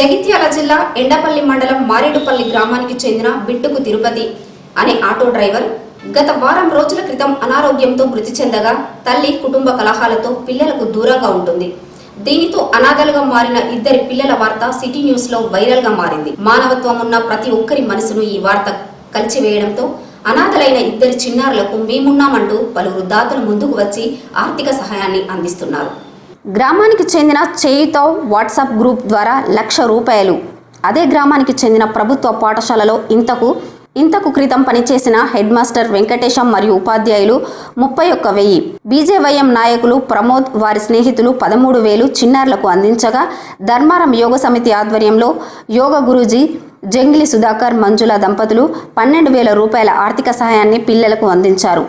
జగిత్యాల జిల్లా ఎండపల్లి మండలం మారేడుపల్లి గ్రామానికి చెందిన బిట్టుకు తిరుపతి అనే ఆటో డ్రైవర్ గత వారం రోజుల క్రితం అనారోగ్యంతో మృతి చెందగా తల్లి కుటుంబ కలహాలతో పిల్లలకు దూరంగా ఉంటుంది. దీనితో అనాథలుగా మారిన ఇద్దరి పిల్లల వార్త సిటీ న్యూస్లో వైరల్గా మారింది. మానవత్వం ఉన్న ప్రతి ఒక్కరి మనసును ఈ వార్త కలిచివేయడంతో అనాథలైన ఇద్దరి చిన్నారులకు మేమున్నామంటూ పలువురు దాతలు ముందుకు వచ్చి ఆర్థిక సహాయాన్ని అందిస్తున్నారు. గ్రామానికి చెందిన చేయితో వాట్సాప్ గ్రూప్ ద్వారా లక్ష రూపాయలు. అదే గ్రామానికి చెందిన ప్రభుత్వ పాఠశాలలో ఇంతకు ఇంతకు క్రితం పనిచేసిన హెడ్ మాస్టర్ వెంకటేశం మరియు ఉపాధ్యాయులు ముప్పై ఒక్క వెయ్యి. బీజేవైఎం నాయకులు ప్రమోద్ వారి స్నేహితులు పదమూడు వేలు చిన్నారులకు అందించగా ధర్మారం యోగ సమితి ఆధ్వర్యంలో యోగ గురూజీ జంగిలి సుధాకర్ మంజుల దంపతులు పన్నెండు వేల రూపాయల ఆర్థిక సహాయాన్ని పిల్లలకు అందించారు.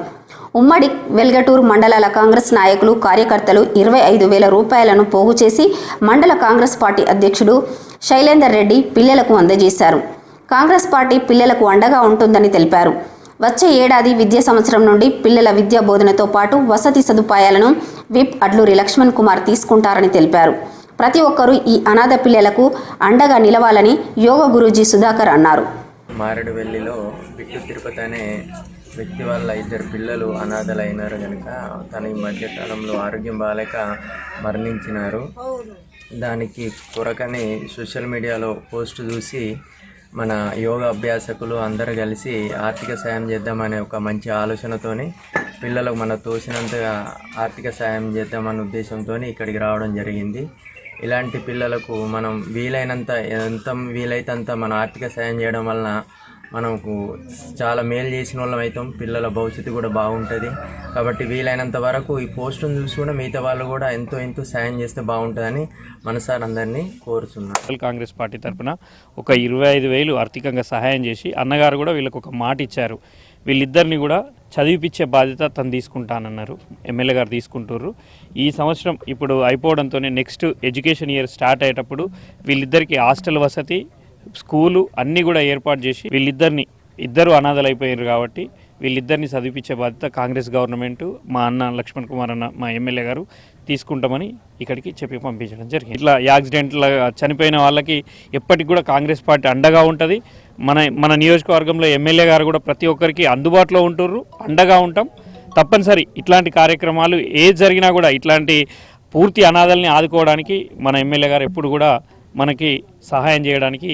ఉమ్మడి వెల్గటూరు మండలాల కాంగ్రెస్ నాయకులు కార్యకర్తలు ఇరవై ఐదు వేల రూపాయలను పోగు చేసి మండల కాంగ్రెస్ పార్టీ అధ్యక్షుడు శైలేందర్ రెడ్డి పిల్లలకు అందజేశారు. కాంగ్రెస్ పార్టీ పిల్లలకు అండగా ఉంటుందని తెలిపారు. వచ్చే ఏడాది విద్యా సంవత్సరం నుండి పిల్లల విద్యా బోధనతో పాటు వసతి సదుపాయాలను విప్ అడ్లూరి లక్ష్మణ్ కుమార్ తీసుకుంటారని తెలిపారు. ప్రతి ఒక్కరూ ఈ అనాథ పిల్లలకు అండగా నిలవాలని యోగ గురూజీ సుధాకర్ అన్నారు. మారేడువెల్లిలో బిట్టు తిరుపతి అనే వ్యక్తి వాళ్ళ ఇద్దరు పిల్లలు అనాథలైనారు కనుక తన ఈ మధ్యకాలంలో ఆరోగ్యం బాగాలేక మరణించినారు. దానికి కొరకని సోషల్ మీడియాలో పోస్ట్ చూసి మన యోగా అభ్యాసకులు అందరూ కలిసి ఆర్థిక సాయం చేద్దామనే ఒక మంచి ఆలోచనతోని పిల్లలకు మన తోసినంతగా ఆర్థిక సాయం చేద్దామనే ఉద్దేశంతో ఇక్కడికి రావడం జరిగింది. ఇలాంటి పిల్లలకు మనం వీలైనంత ఎంత వీలైతే అంత మన ఆర్థిక సాయం చేయడం వలన మనకు చాలా మేలు చేసిన వాళ్ళం అవుతాం పిల్లల భవిష్యత్తు కూడా బాగుంటుంది. కాబట్టి వీలైనంత వరకు ఈ పోస్టును చూసి కూడా మిగతా వాళ్ళు కూడా ఎంతో ఎంతో సాయం చేస్తే బాగుంటుందని మనసారి అందరినీ కోరుతున్నాను కాంగ్రెస్ పార్టీ తరపున ఒక ఇరవై ఐదు వేలు ఆర్థికంగా సహాయం చేసి అన్నగారు కూడా వీళ్ళకు ఒక మాట ఇచ్చారు. వీళ్ళిద్దరిని కూడా చదివిపించే బాధ్యత తను తీసుకుంటానన్నారు. ఎమ్మెల్యే గారు తీసుకుంటుర్రు. ఈ సంవత్సరం ఇప్పుడు అయిపోవడంతోనే నెక్స్ట్ ఎడ్యుకేషన్ ఇయర్ స్టార్ట్ అయ్యేటప్పుడు వీళ్ళిద్దరికీ హాస్టల్ వసతి స్కూలు అన్నీ కూడా ఏర్పాటు చేసి వీళ్ళిద్దరిని ఇద్దరు అనాథలు అయిపోయారు కాబట్టి వీళ్ళిద్దరిని చదివించే బాధ్యత కాంగ్రెస్ గవర్నమెంట్ మా అన్న లక్ష్మణ్ కుమార్ అన్న మా ఎమ్మెల్యే గారు తీసుకుంటామని ఇక్కడికి చెప్పి పంపించడం జరిగింది. ఇట్లా యాక్సిడెంట్ల చనిపోయిన వాళ్ళకి ఎప్పటికి కూడా కాంగ్రెస్ పార్టీ అండగా ఉంటుంది. మన మన నియోజకవర్గంలో ఎమ్మెల్యే గారు కూడా ప్రతి ఒక్కరికి అందుబాటులో ఉంటుర్రు అండగా ఉంటాం. తప్పనిసరి ఇట్లాంటి కార్యక్రమాలు ఏది జరిగినా కూడా ఇట్లాంటి పూర్తి అనాథల్ని ఆదుకోవడానికి మన ఎమ్మెల్యే గారు ఎప్పుడు కూడా మనకి సహాయం చేయడానికి